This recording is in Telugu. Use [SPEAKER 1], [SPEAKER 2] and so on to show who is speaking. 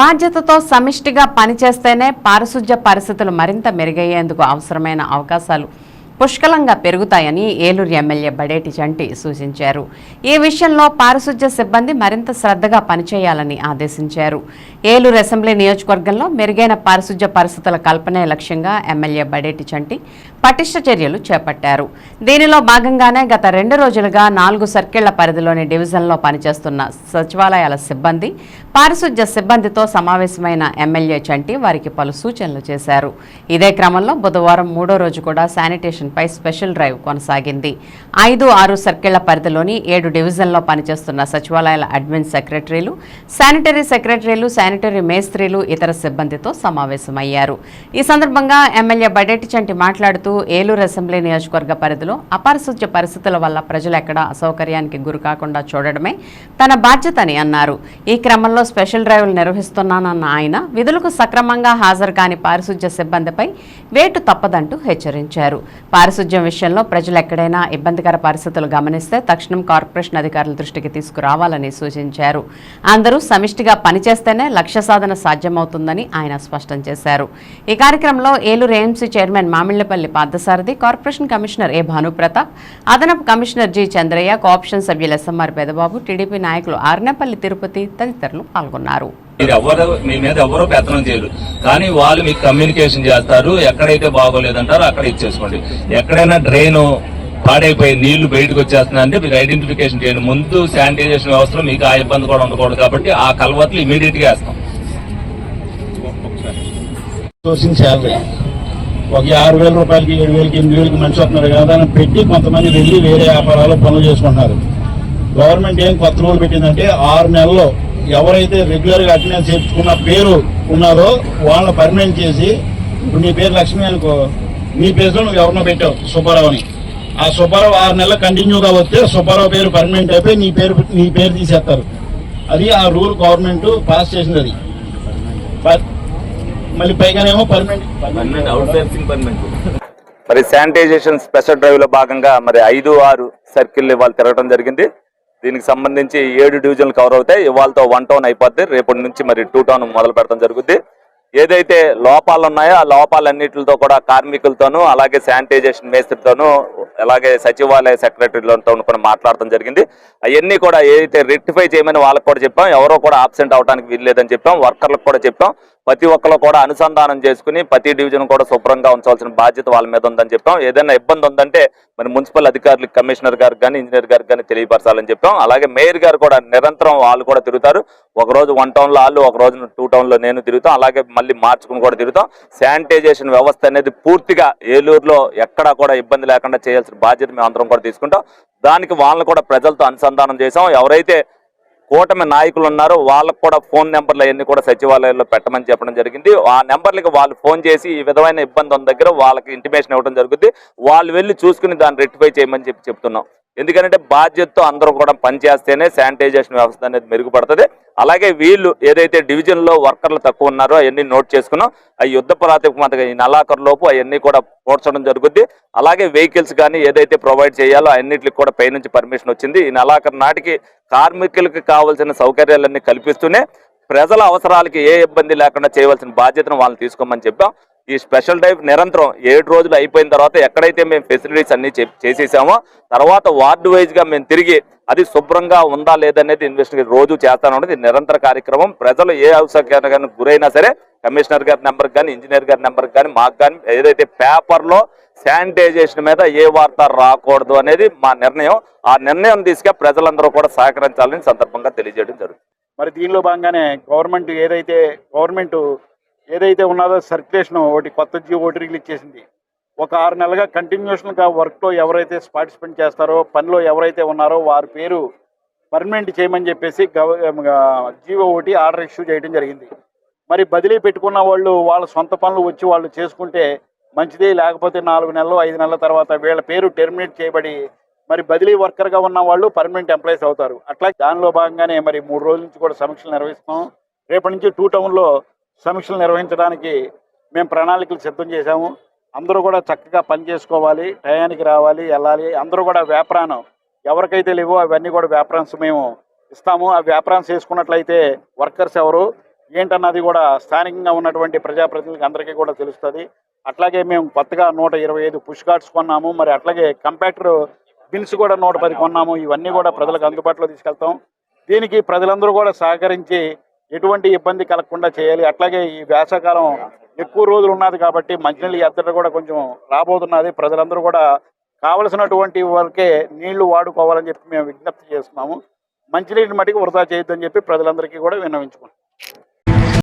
[SPEAKER 1] బాధ్యతతో సమిష్టిగా పనిచేస్తేనే పారిశుధ్య పరిస్థితులు మరింత మెరుగయ్యేందుకు అవసరమైన అవకాశాలు పుష్కలంగా పెరుగుతాయని ఏలూరు ఎమ్మెల్యే బడేటి చంటి సూచించారు. ఈ విషయంలో పారిశుధ్య సిబ్బంది మరింత శ్రద్ధగా పనిచేయాలని ఆదేశించారు. ఏలూరు అసెంబ్లీ నియోజకవర్గంలో మెరుగైన పారిశుధ్య పరిస్థితుల కల్పనే లక్ష్యంగా ఎమ్మెల్యే బడేటి చంటి పటిష్ట చర్యలు చేపట్టారు. దీనిలో భాగంగానే గత రెండు రోజులుగా నాలుగు సర్కిళ్ళ పరిధిలోని డివిజన్లో పనిచేస్తున్న సచివాలయాల సిబ్బంది పారిశుధ్య సిబ్బందితో సమావేశమైన ఎమ్మెల్యే చంటి వారికి పలు సూచనలు చేశారు. ఇదే క్రమంలో బుధవారం మూడో రోజు కూడా శానిటేషన్పై స్పెషల్ డ్రైవ్ కొనసాగింది. ఐదు ఆరు సర్కిళ్ళ పరిధిలోని ఏడు డివిజన్లో పనిచేస్తున్న సచివాలయాల అడ్మిన్ సెక్రటరీలు శానిటరీ సెక్రటరీలు శానిటరీ మేస్త్రీలు ఇతర సిబ్బందితో సమావేశమయ్యారు. ఈ సందర్భంగా ఎమ్మెల్యే బడేటి చంటి మాట్లాడుతూ ఏలూరు అసెంబ్లీ నియోజకవర్గ పరిధిలో అపారిశుధ్య పరిస్థితుల వల్ల ప్రజలు ఎక్కడా అసౌకర్యానికి గురికాకుండా చూడడమే తన బాధ్యతని అన్నారు. ఈ క్రమంలో స్పెషల్ డ్రైవ్లు నిర్వహిస్తున్నానన్న ఆయన విధులకు సక్రమంగా హాజరు కాని పారిశుధ్య సిబ్బందిపై వేటు తప్పదంటూ హెచ్చరించారు. పారిశుధ్యం విషయంలో ప్రజలు ఎక్కడైనా ఇబ్బందికర పరిస్థితులు గమనిస్తే తక్షణం కార్పొరేషన్ అధికారుల దృష్టికి తీసుకురావాలని సూచించారు. అందరూ సమిష్టిగా పనిచేస్తేనే లక్ష్య సాధన సాధ్యమవుతుందని ఆయన స్పష్టం చేశారు. ఈ కార్యక్రమంలో Eluru AMC chairman Mamillapalli Parthasarathi corporation commissioner A Bhanuprathap అదనపు కమిషనర్ జి చంద్రయ్య కోఆప్షన్ సభ్యులు ఎస్ఎంఆర్ పెదబాబు టీడీపీ నాయకులు ఆర్నేపల్లి తిరుపతి తదితరులు పాల్గొన్నారు.
[SPEAKER 2] మీరు ఎవరు మీ మీద ఎవరో పెత్తనం చేయరు. కానీ వాళ్ళు మీకు కమ్యూనికేషన్ చేస్తారు ఎక్కడైతే బాగోలేదంటారో అక్కడ ఇచ్చేసుకోండి. ఎక్కడైనా డ్రైన్ పాడైపోయి నీళ్ళు బయటకు వచ్చేస్తున్నాయంటే మీరు ఐడెంటిఫికేషన్ చేయండి. ముందు శానిటైజేషన్ వ్యవస్థలో మీకు ఆ ఇబ్బంది కూడా ఉండకూడదు కాబట్టి ఆ కలవట్లు ఇమీడియట్గా వేస్తాం.
[SPEAKER 3] ఒక ఆరు వేల రూపాయలకి ఏడు వేలకి ఎనిమిది వేలకి మనిషి వస్తున్నారు. కదా దాన్ని పెట్టి కొంతమంది వెళ్ళి వేరే వ్యాపారాలు పనులు చేసుకుంటున్నారు. గవర్నమెంట్ ఏం కొత్త రూల్ పెట్టిందంటే ఆరు నెలల్లో ఎవరైతే రెగ్యులర్గా అటెండెన్స్ చేర్చుకున్న పేరు ఉన్నారో వాళ్ళని పర్మనెంట్ చేసి ఇప్పుడు నీ పేరు లక్ష్మి అనుకో నీ పేరులో నువ్వు ఎవరినో పెట్టావు సుబ్బారావు అని ఆ సుబ్బారావు ఆరు నెలలు కంటిన్యూగా వస్తే సుబ్బారావు పేరు పర్మనెంట్ అయిపోయి నీ పేరు నీ పేరు తీసేస్తారు. అది ఆ రూల్ గవర్నమెంట్ పాస్ చేసింది అది. మళ్ళీ పైగానేమో పర్మనెంట్
[SPEAKER 2] మరి శానిటైజేషన్ స్పెషల్ డ్రైవ్లో భాగంగా మరి ఐదు ఆరు సర్కిల్ ఇవాళ తిరగడం జరిగింది. దీనికి సంబంధించి ఏడు డివిజన్లు కవర్ అవుతాయి. ఇవాళతో వన్ టౌన్ అయిపోద్ది. రేపటి నుంచి మరి టూ టౌన్ మొదలు పెడతాం జరుగుద్ది. ఏదైతే లోపాలు ఉన్నాయో ఆ లోపాలన్నిటితో కూడా కార్మికులతోనూ అలాగే శానిటైజేషన్ మేస్త్రితోనూ అలాగే సచివాలయ సెక్రటరీలతో కూడా మాట్లాడటం జరిగింది. అవన్నీ కూడా ఏదైతే రెక్టిఫై చేయమని వాళ్ళకి కూడా చెప్పాం. ఎవరో కూడా ఆబ్సెంట్ అవడానికి వీల్లేదని చెప్పాం. వర్కర్లకు కూడా చెప్పాం. ప్రతి ఒక్కరు కూడా అనుసంధానం చేసుకుని ప్రతి డివిజన్ కూడా శుభ్రంగా ఉంచాల్సిన బాధ్యత వాళ్ళ మీద ఉందని చెప్పాం. ఏదైనా ఇబ్బంది ఉందంటే మరి మున్సిపల్ అధికారులు కమిషనర్ గారికి కానీ ఇంజనీర్ గారికి కానీ తెలియపరచాలని చెప్పాం. అలాగే మేయర్ గారు కూడా నిరంతరం వాళ్ళు కూడా తిరుగుతారు. ఒకరోజు వన్ టౌన్లో వాళ్ళు ఒకరోజు టూ టౌన్లో నేను తిరుగుతాం. అలాగే మళ్ళీ మార్చుకుని కూడా తిరుగుతాం. శానిటైజేషన్ వ్యవస్థ అనేది పూర్తిగా ఏలూరులో ఎక్కడా కూడా ఇబ్బంది లేకుండా చేయాల్సిన బాధ్యత మేము అందరం కూడా తీసుకుంటాం. దానికి వాళ్ళని కూడా ప్రజలతో అనుసంధానం చేసాం ఎవరైతే కూటమి నాయకులు ఉన్నారు. వాళ్ళకు కూడా ఫోన్ నెంబర్లు అవన్నీ కూడా సచివాలయంలో పెట్టమని చెప్పడం జరిగింది. ఆ నెంబర్లకి వాళ్ళు ఫోన్ చేసి ఈ విధమైన ఇబ్బంది ఉన్న దగ్గర వాళ్ళకి ఇంటిమేషన్ ఇవ్వడం జరుగుతుంది వాళ్ళు వెళ్ళి చూసుకుని దాన్ని రెక్టిఫై చేయమని చెప్పి చెప్తున్నాం. ఎందుకంటే బాధ్యతతో అందరూ కూడా పనిచేస్తేనే శానిటైజేషన్ వ్యవస్థ అనేది మెరుగుపడుతుంది. అలాగే వీళ్ళు ఏదైతే డివిజన్లో వర్కర్లు తక్కువ ఉన్నారో అవన్నీ నోట్ చేసుకున్నాం. ఆ యుద్ధ ప్రాతిపదికగా ఈ నెలాఖరు లోపు అవన్నీ కూడా పోడ్చడం జరుగుద్ది. అలాగే వెహికల్స్ కానీ ఏదైతే ప్రొవైడ్ చేయాలో అన్నింటికి కూడా పై నుంచి పర్మిషన్ వచ్చింది. ఈ నెలాఖరు నాటికి కార్మికులకు కావాల్సిన సౌకర్యాలన్నీ కల్పిస్తూనే ప్రజల అవసరాలకి ఏ ఇబ్బంది లేకుండా చేయవలసిన బాధ్యతను వాళ్ళని తీసుకోమని చెప్పాం. ఈ స్పెషల్ డ్రైవ్ నిరంతరం ఏడు రోజులు అయిపోయిన తర్వాత ఎక్కడైతే మేము ఫెసిలిటీస్ అన్ని చేసేసామో తర్వాత వార్డు వైజ్గా మేము తిరిగి అది శుభ్రంగా ఉందా లేదనేది ఇన్వెస్టిగేట్ రోజు చేస్తాను అనేది నిరంతర కార్యక్రమం. ప్రజలు ఏ అవసరానికి గురైనా సరే కమిషనర్ గారి నెంబర్ కానీ ఇంజనీర్ గారి నెంబర్ కానీ మాకు కానీ ఏదైతే పేపర్లో శానిటైజేషన్ మీద ఏ వార్త రాకూడదు అనేది మా నిర్ణయం. ఆ నిర్ణయం తీసుకే ప్రజలందరూ కూడా సహకరించాలని సందర్భంగా తెలియజేయడం జరుగుతుంది.
[SPEAKER 3] మరి దీనిలో భాగంగానే గవర్నమెంట్ ఏదైతే గవర్నమెంట్ ఏదైతే ఉన్నదో సర్క్యులేషన్ ఒకటి కొత్త జీవో ఒకటి రిలీజ్ చేసింది. ఒక ఆరు నెలలుగా కంటిన్యూషన్గా వర్క్లో ఎవరైతే పార్టిసిపేట్ చేస్తారో పనిలో ఎవరైతే ఉన్నారో వారి పేరు పర్మనెంట్ చేయమని చెప్పేసి గవ జీవో ఒకటి ఆర్డర్ ఇష్యూ చేయడం జరిగింది. మరి బదిలీ పెట్టుకున్న వాళ్ళు వాళ్ళ సొంత పనులు వచ్చి వాళ్ళు చేసుకుంటే మంచిది లేకపోతే నాలుగు నెలలు ఐదు నెలల తర్వాత వీళ్ళ పేరు టెర్మినేట్ చేయబడి మరి బదిలీ వర్కర్గా ఉన్న వాళ్ళు పర్మనెంట్ ఎంప్లాయీస్ అవుతారు. అట్లా దానిలో భాగంగానే మరి మూడు రోజుల నుంచి కూడా సమీక్షలు నిర్వహిస్తున్నాం. రేపటి నుంచి టూ టౌన్లో సమీక్షలు నిర్వహించడానికి మేము ప్రణాళికలు సిద్ధం చేశాము. అందరూ కూడా చక్కగా పని చేసుకోవాలి టయానికి రావాలి వెళ్ళాలి. అందరూ కూడా వ్యాపారం ఎవరికైతే లేవో అవన్నీ కూడా వ్యాపారాన్స్ మేము ఇస్తాము. ఆ వ్యాపారాన్స్ వేసుకున్నట్లయితే వర్కర్స్ ఎవరు ఏంటన్నది కూడా స్థానికంగా ఉన్నటువంటి ప్రజాప్రతినిధులకు అందరికీ కూడా తెలుస్తుంది. అట్లాగే మేము కొత్తగా నూట ఇరవై ఐదు పుష్ కార్డ్స్ కొన్నాము. మరి అట్లాగే కంపాక్టర్ బిన్స్ కూడా నూట పది కొన్నాము. ఇవన్నీ కూడా ప్రజలకు అందుబాటులో తీసుకెళ్తాం. దీనికి ప్రజలందరూ కూడా సహకరించి ఎటువంటి ఇబ్బంది కలగకుండా చేయాలి. అట్లాగే ఈ వేసవకాలం ఎక్కువ రోజులు ఉన్నది కాబట్టి మంచినీళ్ళు ఎద్దట కూడా కొంచెం రాబోతున్నది. ప్రజలందరూ కూడా కావలసినటువంటి వరకే నీళ్ళు వాడుకోవాలని చెప్పి మేము విజ్ఞప్తి చేస్తున్నాము. మంచినీటిని మటుకు వృధా చేయొద్దని చెప్పి ప్రజలందరికీ కూడా విన్నవించుకుంటాం